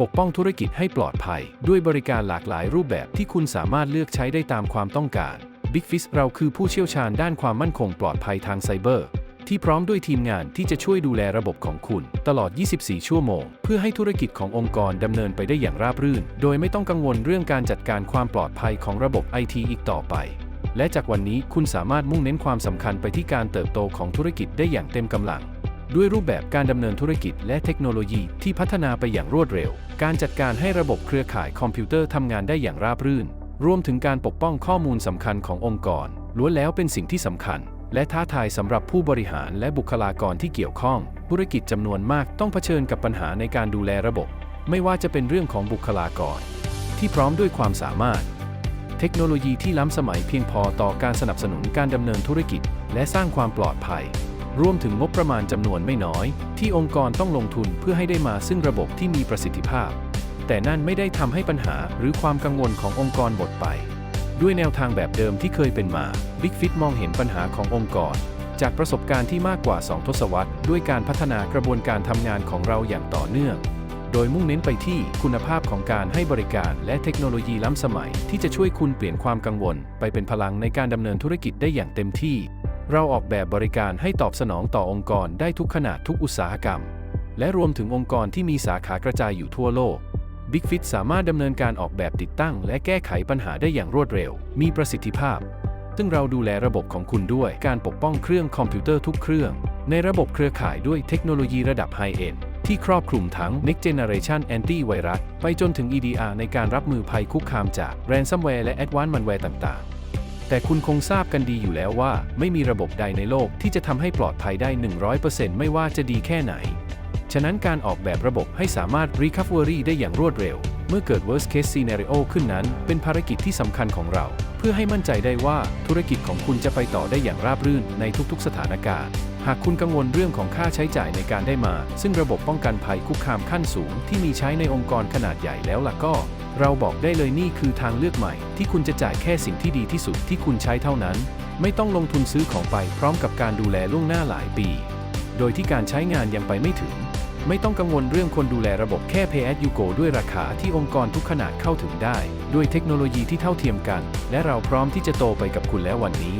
ปกป้องธุรกิจให้ปลอดภัย ด้วยบริการหลากหลายรูปแบบที่คุณสามารถเลือกใช้ได้ตามความต้องการ Big f i s เราคือผู้เชี่ยวชาญด้านความมั่นคงปลอดภัยทางไซเบอร์ ที่พร้อมด้วยทีมงานที่จะช่วยดูแลระบบของคุณ ตลอด 24 ชั่วโมง เพื่อให้ธุรกิจขององค์กรดำเนินไปได้อย่างราบรื่น โดยไม่ต้องกังวลเรื่องการจัดการความปลอดภัยของระบบไอทีอีกต่อไป และจากวันนี้คุณสามารถมุ่งเน้นความสำคัญไปที่การเติบโตของธุรกิจได้อย่างเต็มกำลัง ด้วยรูปแบบการดำเนินธุรกิจและเทคโนโลยีที่พัฒนาไปอย่างรวดเร็ว การจัดการให้ระบบเครือข่ายคอมพิวเตอร์ทำงานได้อย่างราบรื่น รวมถึงการปกป้องข้อมูลสำคัญขององค์กร ล้วนแล้วเป็นสิ่งที่สำคัญ และท้าทายสำหรับผู้บริหารและบุคลากรที่เกี่ยวข้อง ธุรกิจจำนวนมากต้องเผชิญกับปัญหาในการดูแลระบบ ไม่ว่าจะเป็นเรื่องของบุคลากร ที่พร้อมด้วยความสามารถ เทคโนโลยีที่ล้ำสมัยเพียงพอต่อการสนับสนุนการดำเนินธุรกิจ และสร้างความปลอดภัย รวมถึงงบประมาณจำนวนไม่น้อย ที่องค์กรต้องลงทุนเพื่อให้ได้มาซึ่งระบบที่มีประสิทธิภาพ แต่นั่นไม่ได้ทำให้ปัญหาหรือความกังวลขององค์กรหมดไป ด้วยแนวทางแบบเดิมที่เคยเป็นมา Big Fit มองเห็นปัญหาขององค์กร จากประสบการณ์ที่มากกว่า 2 ทศวรรษ ด้วยการพัฒนากระบวนการทำงานของเราอย่างต่อเนื่อง โดยมุ่งเน้นไปที่คุณภาพของการให้บริการและเทคโนโลยีล้ำสมัย ที่จะช่วยคุณเปลี่ยนความกังวล ไปเป็นพลังในการดำเนินธุรกิจได้อย่างเต็มที่ เราออกแบบบริการให้ตอบสนองต่อองค์กรได้ทุกขนาดทุกอุตสาหกรรม และรวมถึงองค์กรที่มีสาขากระจายอยู่ทั่วโลก Big Fit สามารถดำเนินการออกแบบติดตั้ง และแก้ไขปัญหาได้อย่างรวดเร็ว มีประสิทธิภาพ ซึ่งเราดูแลระบบของคุณด้วยการปกป้องเครื่องคอมพิวเตอร์ทุกเครื่อง ในระบบเครือข่ายด้วยเทคโนโลยีระดับไฮเอ็นที่ครอบคลุมทั้ง Next Generation Anti-Virus ไปจนถึง EDR ในการรับมือภัยคุกคามจาก Ransomware และ Advanced Malware ต่างๆ แต่คุณคงทราบกันดีอยู่แล้วว่า ไม่มีระบบใดในโลกที่จะทำให้ปลอดภัยได้ 100%ไม่ว่าจะดีแค่ไหน ฉะนั้นการออกแบบระบบให้สามารถ Recovery ได้อย่างรวดเร็ว เมื่อเกิด Worst Case Scenario ขึ้นนั้น เป็นภารกิจที่สำคัญของเรา เพื่อให้มั่นใจได้ว่าธุรกิจของคุณจะไปต่อได้อย่างราบรื่นในทุกๆ สถานการณ์ หากคุณกังวลเรื่องของค่าใช้จ่ายในการได้มา ซึ่งระบบป้องกันภัยคุกคามขั้นสูงที่มีใช้ในองค์กรขนาดใหญ่แล้วล่ะก็ เราบอกได้เลยนี่คือทางเลือกใหม่ ที่คุณจะจ่ายแค่สิ่งที่ดีที่สุดที่คุณใช้เท่านั้น ไม่ต้องลงทุนซื้อของไปพร้อมกับการดูแลล่วงหน้าหลายปี โดยที่การใช้งานยังไปไม่ถึง ไม่ต้องกังวลเรื่องคนดูแลระบบแค่ Pay as you go ด้วยราคาที่องค์กรทุกขนาดเข้าถึงได้ ด้วยเทคโนโลยีที่เท่าเทียมกัน และเราพร้อมที่จะโตไปกับคุณแล้ววันนี้